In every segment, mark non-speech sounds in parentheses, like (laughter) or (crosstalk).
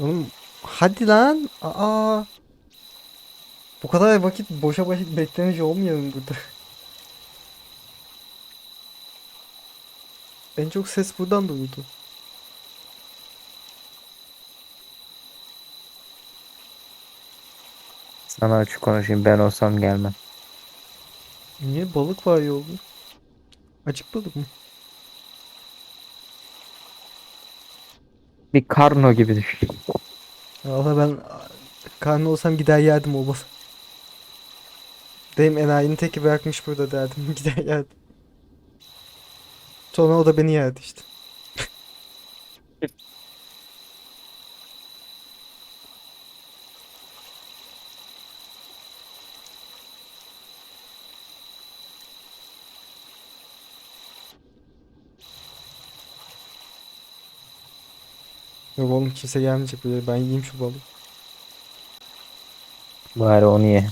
Oğlum hadi lan. Aa. Bu kadar vakit boşa vakit beklemiş olmayalım burada. (laughs) En çok ses buradan duyuldu. Sana açık konuşayım ben olsam gelmem. Niye balık var yolda? Açık balık mı? Bir karno gibi düşün. Valla ben karnı olsam gider yerdim o balığı. Benim enayinin teki bırakmış burada derdim. (laughs) Gider yerdim. Sonra o da beni yerdi işte. Oğlum kimse gelmeyecek buraya. Ben yiyeyim şu balığı. Bari onu ye.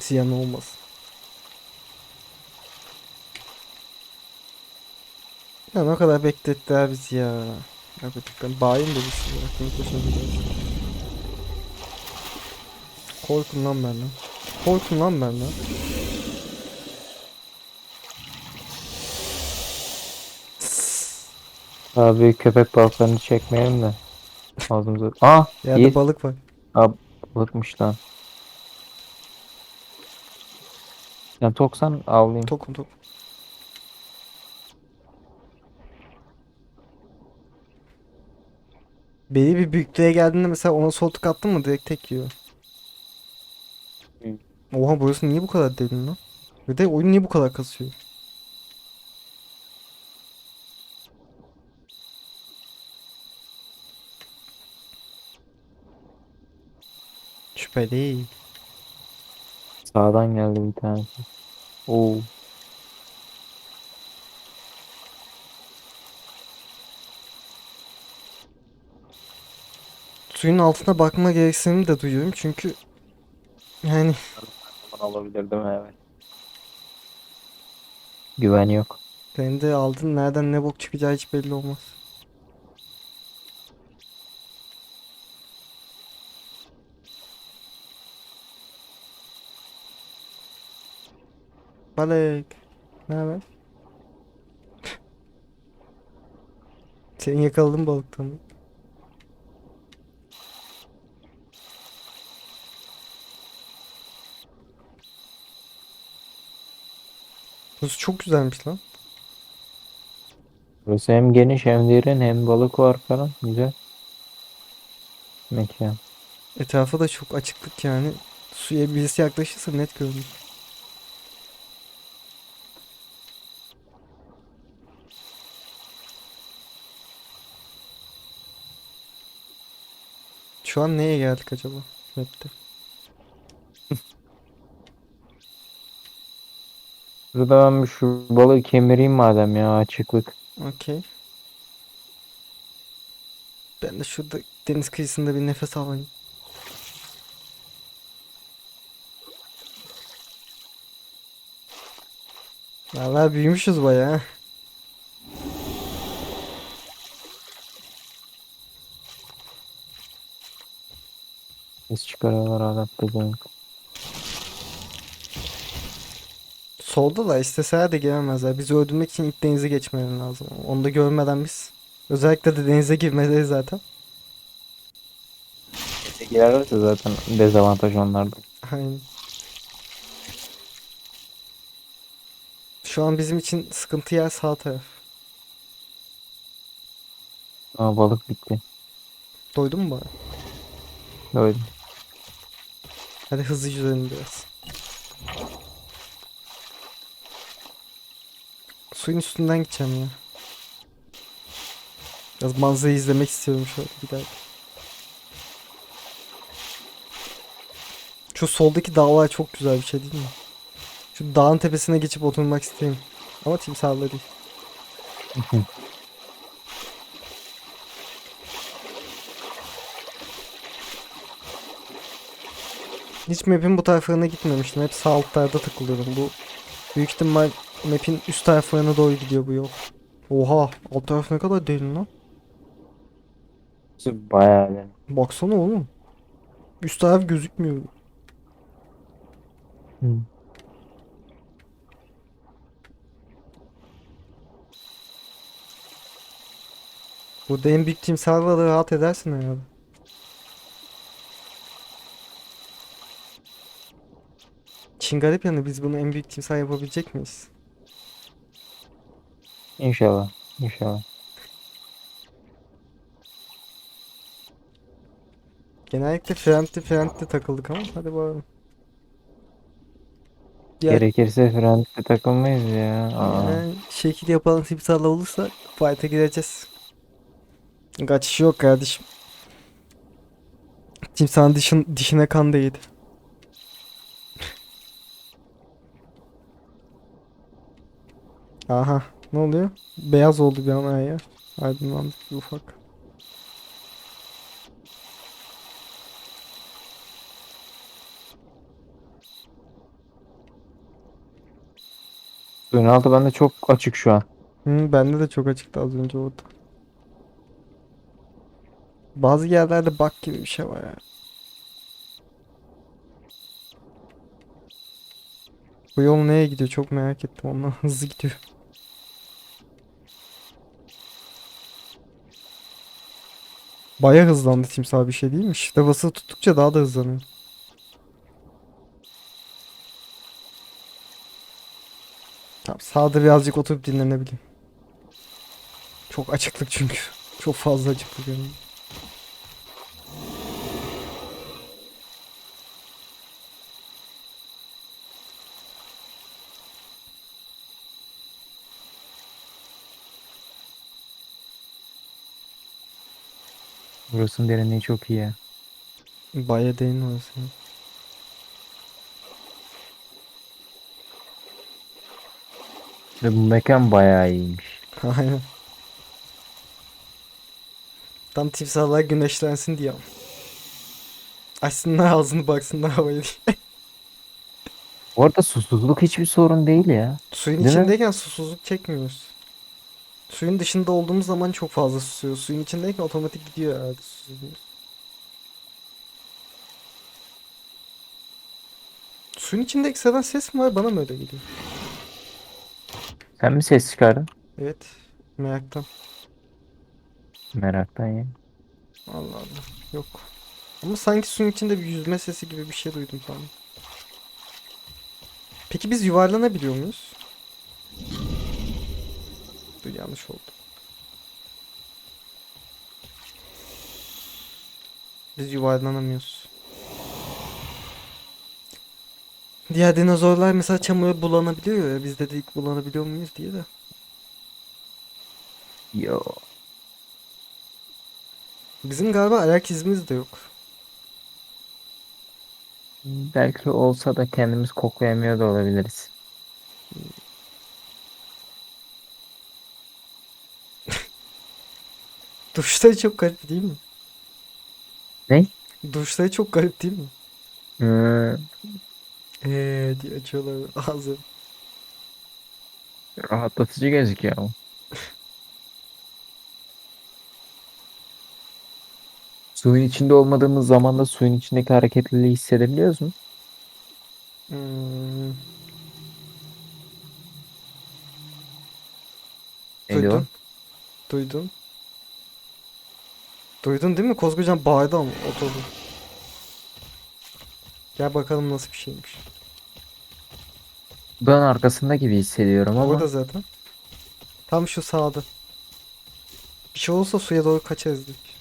Ziyan olmaz. Ya ne kadar beklettiler bizi ya. Gerçekten bayım da şey. Aklım koşun gidiyor. Korkun lan benden. Korkun lan benden. Büyük köpek balıklarını çekmeyelim de. Ağzımıza. Aa! Yerde iyi. balık var. Aa, balıkmış lan. Sen toksan avlayayım. Tokum tok. Belli bir büyüklüğe geldiğinde mesela ona sol tık attın mı direkt tek yiyor. Hı. Oha burası niye bu kadar derin lan? Ve de oyun niye bu kadar kasıyor? Şüpheli. Sağdan geldi bir tanesi. Oo. Suyun altına bakma gereksinimi de duyuyorum çünkü yani mi? Evet. Güven yok. de aldın nereden ne bok çıkacağı hiç belli olmaz. Balık. Ne haber? (laughs) Senin yakaladın balıktan. Burası çok güzelmiş lan. Burası hem geniş hem derin hem balık var falan. Güzel. Mekan. Etrafa da çok açıklık yani. Suya birisi yaklaşırsa net görünür. Şu an neye geldik acaba? Map'te. (laughs) Burada ben bir şu balığı kemireyim madem ya açıklık. Okey. Ben de şurada deniz kıyısında bir nefes alayım. Vallahi büyümüşüz bayağı. Biz çıkarıyorlar adapte genk. Solda da isteseler de gelemezler. Bizi öldürmek için ilk denize geçmeleri lazım. Onu da görmeden biz. Özellikle de denize girmeleri zaten. Girerlerse zaten dezavantaj onlarda. Aynen. Şu an bizim için sıkıntı yer sağ taraf. Aa balık bitti. Doydun mu bana? Öyle. Hadi hızlı yüzelim biraz. Suyun üstünden gideceğim ya. Biraz manzarayı izlemek istiyorum şöyle bir dakika. Şu soldaki dağlar çok güzel bir şey değil mi? Şu dağın tepesine geçip oturmak isterim. Ama timsahla değil. (laughs) Hiç map'in bu taraflarına gitmemiştim. Hep sağ altlarda takılıyorum. Bu büyük ihtimal map'in üst taraflarına doğru gidiyor bu yol. Oha, alt taraf ne kadar derin lan. Bayağı yani. Baksana oğlum. Üst taraf gözükmüyor. Hı. Burada en büyük timsahla da rahat edersin herhalde. Çin garip yanı biz bunu en büyük timsah yapabilecek miyiz? İnşallah. İnşallah. Genellikle friendly friendly takıldık ama hadi bakalım. Diğer Gerekirse frente takılmayız ya. Aa. Yani şekil yapan timsahla olursa fight'a gireceğiz. Kaçış yok kardeşim. Timsahın dişin, dişine kan değdi. Aha ne oluyor? Beyaz oldu bir an ya. Aydınlandık bir ufak. Altı bende çok açık şu an. Hı, bende de çok açıktı az önce orada. Bazı yerlerde bak gibi bir şey var ya. Bu yol nereye gidiyor çok merak ettim ondan (laughs) hızlı gidiyor. Baya hızlandı timsah bir şey değilmiş. İşte basılı tuttukça daha da hızlanıyor. Tamam sağda birazcık oturup dinlenebileyim. Çok açıklık çünkü. Çok fazla açıklık yani. Burasının derinliği çok iyi ya. Baya derin orası. ya. Ve bu mekan bayağı iyiymiş. Aynen. Tam timsahlar güneşlensin diye. Açsınlar ağzını baksınlar havaya diye. Bu arada susuzluk hiçbir sorun değil ya. Suyun Değil mi? içindeyken susuzluk çekmiyoruz. Suyun dışında olduğumuz zaman çok fazla susuyoruz. Suyun içindeyken otomatik gidiyor susuzluğumuz. Suyun içinde ekstradan ses mi var? Bana mı öyle geliyor? Sen mi ses çıkardın? Evet. Meraktan. Meraktan ya. Allah Allah. Yok. Ama sanki suyun içinde bir yüzme sesi gibi bir şey duydum falan. Peki biz yuvarlanabiliyor muyuz? Yanlış oldu. Biz yuvarlanamıyoruz. Diğer dinozorlar mesela çamura bulanabiliyor ya. Biz de dedik bulanabiliyor muyuz diye de. Yo. Bizim galiba ayak izimiz de yok. Belki olsa da kendimiz koklayamıyor da olabiliriz. Duşları çok garip değil mi? Ne? Duşları çok garip değil mi? Eee diye açıyorlar ağzı. rahatlatıcı gözüküyor ama. (laughs) Suyun içinde olmadığımız zaman da suyun içindeki hareketliliği hissedebiliyoruz mu? Hmm, Neydi o? duydun. Duydun. Duydun değil mi? Koskocaman bağırdı ama oturdu. Gel bakalım nasıl bir şeymiş. Dağın arkasında gibi hissediyorum ama Burada zaten. Tam şu sağda. Bir şey olsa suya doğru kaçarız dedik.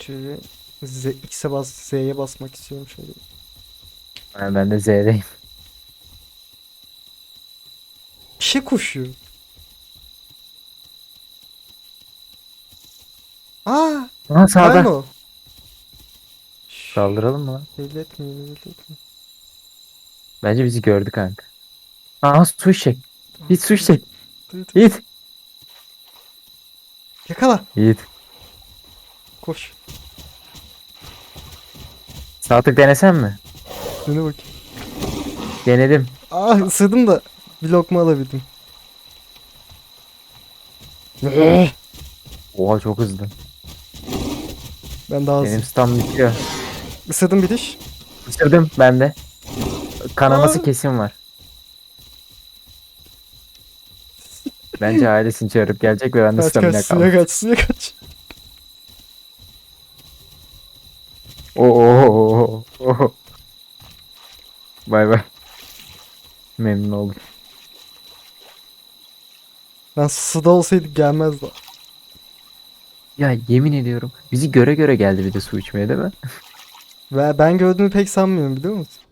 Şöyle Z, X'e bas, Z'ye basmak istiyorum şöyle. Ha, ben de Z'deyim. Bir şey koşuyor. Aa, Aha sağda. Şşş, Saldıralım mı lan? belli etmeyin, belli etmeyin. Bence bizi gördü kanka. Aha su içecek. Git su. Dur, dur. Git. Yakala. Git. Koş. Sağ tık denesem mi? Döne bakayım. Denedim. Ah ısırdım da bir lokma alabildim. Oha çok hızlı. Ben daha Benim hızlı. stam bitiyor. Isırdım bir diş. Isırdım ben de. Kanaması Aa. kesin var. Bence ailesini çağırıp gelecek ve ben de Kaç stamina kaç suya kaldım. kaç suya kaç. Oo. oo. Bay bay. Memnun oldum. Ben suda olsaydık gelmezdi. Ya yemin ediyorum bizi göre göre geldi bir de su içmeye değil mi? Ve ben gördüğümü pek sanmıyorum biliyor musun?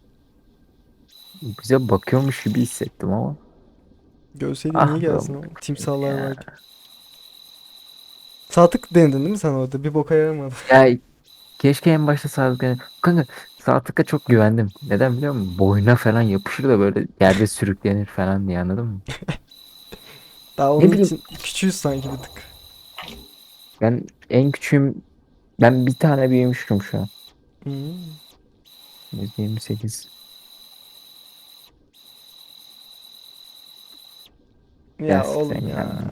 Bize bakıyormuş gibi hissettim ama. Görseydi Ah niye gelsin oğlum. Timsahlar ya. varken. Sağ tık denedin değil mi sen orada? Bir boka yaramadın. Ya keşke en başta Sadık'a kanka Sadık'a çok güvendim. Neden biliyor musun? Boyuna falan yapışır da böyle yerde sürüklenir falan diye anladın mı? (laughs) Daha onun bileyim. için küçüğüz sanki bir tık. Ben en küçüğüm ben bir tane büyümüştüm şu an. Hmm. 128. Ya Gerçekten oğlum ya. yani.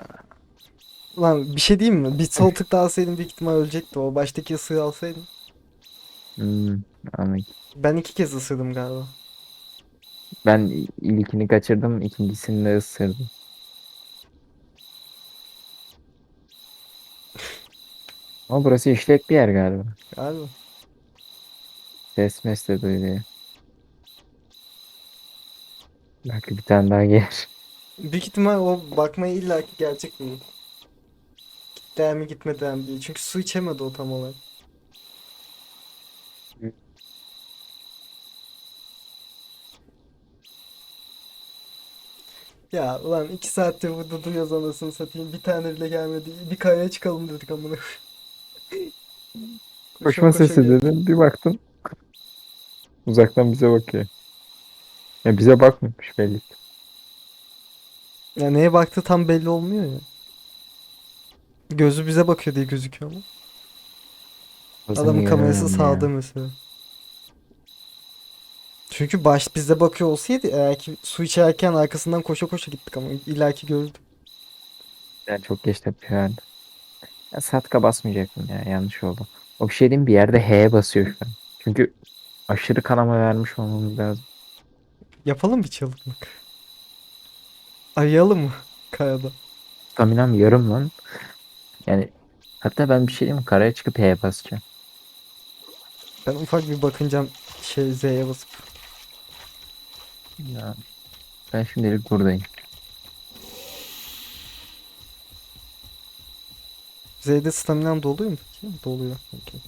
Lan bir şey diyeyim mi? Bir sol tık daha alsaydın büyük ihtimal ölecekti o. Baştaki ısırığı alsaydın. Hmm, anladım. Ben iki kez ısırdım galiba. Ben ilkini kaçırdım, ikincisini de ısırdım. Ama burası işlek bir yer galiba. Galiba. Ses mes de duyuluyor. Belki bir tane daha gelir. Büyük ihtimal o bakmaya illaki gelecek mi? Gitti mi gitmedi mi diye. Çünkü su içemedi o tam olarak. Ya ulan iki saattir burada duruyoruz anasını satayım. Bir tane bile gelmedi. Bir kayaya çıkalım dedik amına. koyayım. Koşma sesi dedim. Bir baktım. Uzaktan bize bakıyor. Ya bize bakmıyormuş belli. ki. Ya neye baktı tam belli olmuyor ya. Gözü bize bakıyor diye gözüküyor ama. Adamın kamerası ya. sağda mesela. Çünkü baş bize bakıyor olsaydı eğer ki su içerken arkasından koşa koşa gittik ama illaki gördük. Ben çok geç tepki verdim. Ya satka basmayacaktım ya yanlış oldu. O bir şey diyeyim bir yerde H'ye basıyor şu an. Çünkü aşırı kanama vermiş olmamız lazım. Yapalım bir çığlıklık. Arayalım mı kayada? Staminam yarım lan. Yani hatta ben bir şey diyeyim mi? Karaya çıkıp H'ye basacağım. Ben ufak bir bakınacağım şey Z'ye basıp. Ya ben şimdilik buradayım. Z'de staminam doluyor mu? Doluyor. Okey.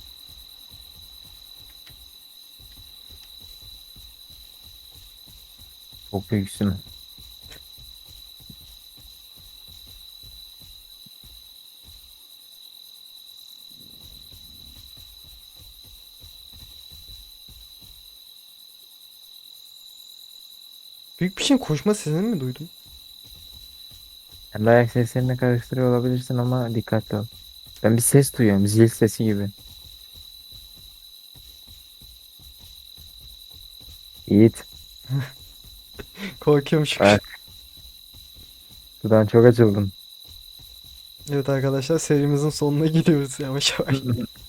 Çok büyüksün. Büyük bir şeyin koşma sesini mi duydum? Hem de ayak seslerini karıştırıyor olabilirsin ama dikkatli ol. Ben bir ses duyuyorum. Zil sesi gibi. Yiğit. (laughs) Korkuyorum çünkü. Evet. Sudan çok açıldın. Evet arkadaşlar serimizin sonuna gidiyoruz yavaş yavaş. (laughs)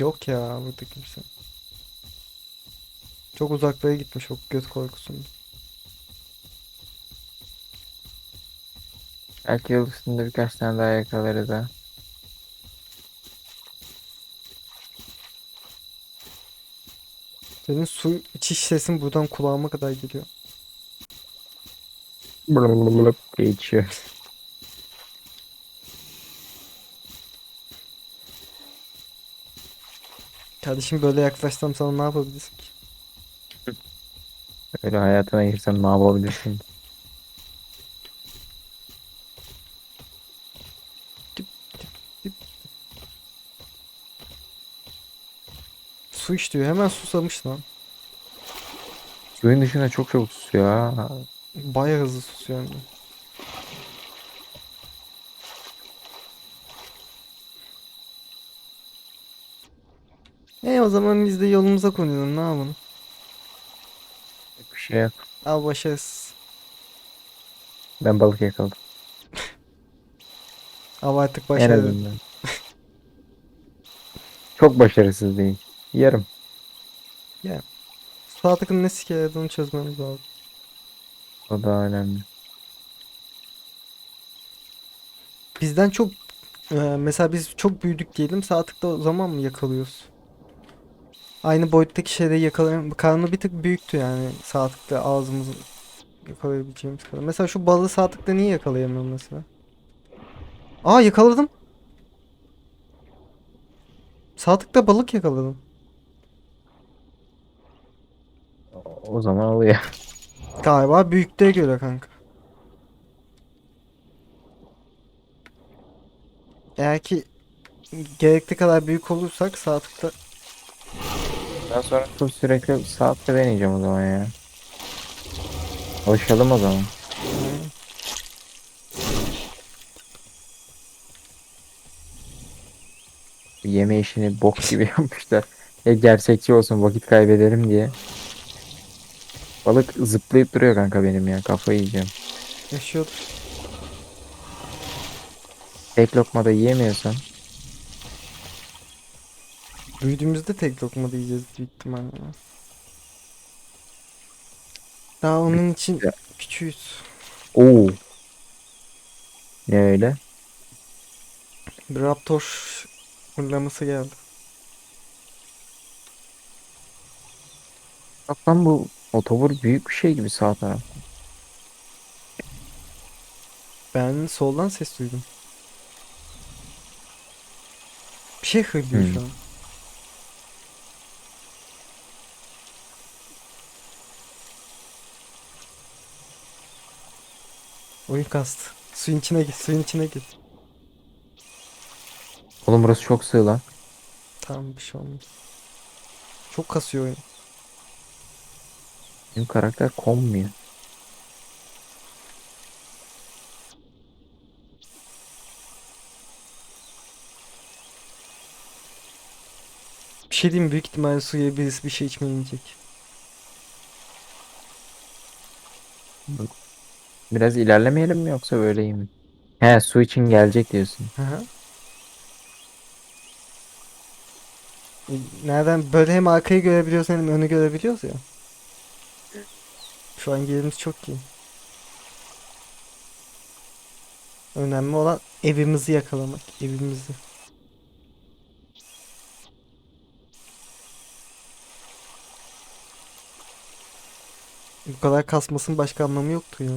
Yok ya burada kimse. Çok uzaklara gitmiş o göt korkusunda. Belki yol üstünde birkaç tane daha yakalarız ha. Senin su içiş sesin buradan kulağıma kadar geliyor. Blablabla geçiyor. Kardeşim böyle yaklaşsam sana ne yapabilirsin ki? Öyle hayatına girsem ne yapabilirsin? Su iç diyor. Hemen susamış lan. Suyun dışına çok çabuk susuyor ha. Bayağı hızlı susuyor hem E o zaman biz de yolumuza koyalım ne yapalım? Bir şey yok. Al başarısız. Ben balık yakaladım. (laughs) Al artık başarılı. (laughs) Çok başarısız değil. Yarım. Sağ tıkın ne sike yaradığını çözmemiz lazım. O da önemli. Bizden çok e, mesela biz çok büyüdük diyelim sağ tıkta o zaman mı yakalıyoruz? Aynı boyuttaki şeyleri yakalayam karnı bir tık büyüktü yani sağ tıkta ağzımızı yakalayabileceğimiz kadar. Mesela şu balığı sağ tıkta niye yakalayamıyorum mesela? Aa yakaladım. Sağ tıkta balık yakaladım. O zaman oluyor. Galiba büyüklüğe göre kanka. Eğer ki gerekli kadar büyük olursak sağ tıkta Ben sonra çok sürekli saatte deneyeceğim o zaman ya. Alışalım o zaman. Yeme işini bok gibi (laughs) yapmışlar. Ya gerçekçi olsun vakit kaybedelim diye. Balık zıplayıp duruyor kanka benim ya kafayı yiyeceğim. yaşıyordur. Tek lokmada yiyemiyorsan Büyüdüğümüzde tek lokma da yiyeceğiz büyük ihtimalle. Daha onun için Ya. küçüğüz. Oo. Ne öyle? Bir raptor fırlaması geldi. Bak lan bu otobur büyük bir şey gibi sağ taraf. Ben soldan ses duydum. Bir şey hırlıyor Hmm. şu an. Oyun kastı. Suyun içine git, suyun içine git. Oğlum burası çok sığ lan. Tamam bir şey olmaz. Çok kasıyor oyun. Benim karakter konmuyor. Bir şey diyeyim büyük ihtimalle suya birisi bir şey içmeyecek. Biraz ilerlemeyelim mi yoksa böyle iyi mi? He su için gelecek diyorsun. Hı hı. Nereden böyle hem arkayı görebiliyoruz hem önü görebiliyoruz ya. Şu an yerimiz çok iyi. Önemli olan evimizi yakalamak, evimizi. Bu kadar kasmasın başka anlamı yoktu ya.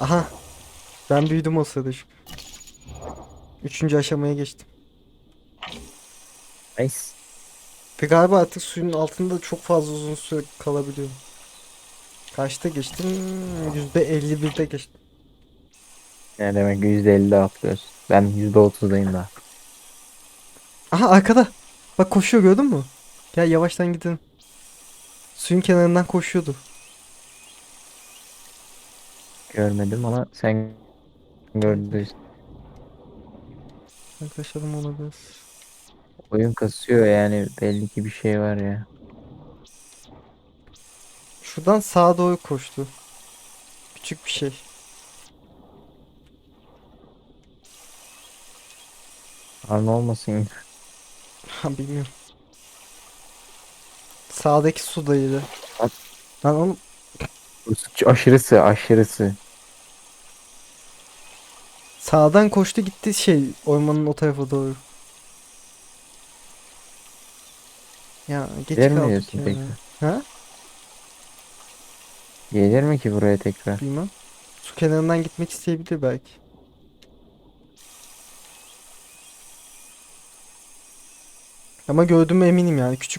Aha. Ben büyüdüm o sırada şu. Üçüncü aşamaya geçtim. Nice. Ve galiba artık suyun altında çok fazla uzun süre kalabiliyorum. Kaçta geçtim? %51'de geçtim. Ne demek %50 atlıyoruz. Ben %30'dayım daha. Aha arkada. Bak koşuyor gördün mü? Gel yavaştan gidelim. Suyun kenarından koşuyordu. Görmedim ama sen gördün. Yaklaşalım ona biraz. Oyun kasıyor yani belli ki bir şey var ya. Şuradan sağa doğru koştu. Küçük bir şey. Arn olmasın. (laughs) Ha bilmiyorum. Sağdaki sudaydı. At. Lan oğlum Aşırısı aşırısı. sağdan koştu gitti şey ormanın o tarafa doğru. Ya geç kaldık ya. tekrar? Ha? Gelir mi ki buraya tekrar? Bilmem. Su kenarından gitmek isteyebilir belki. Ama gördüğüme eminim yani. Küçük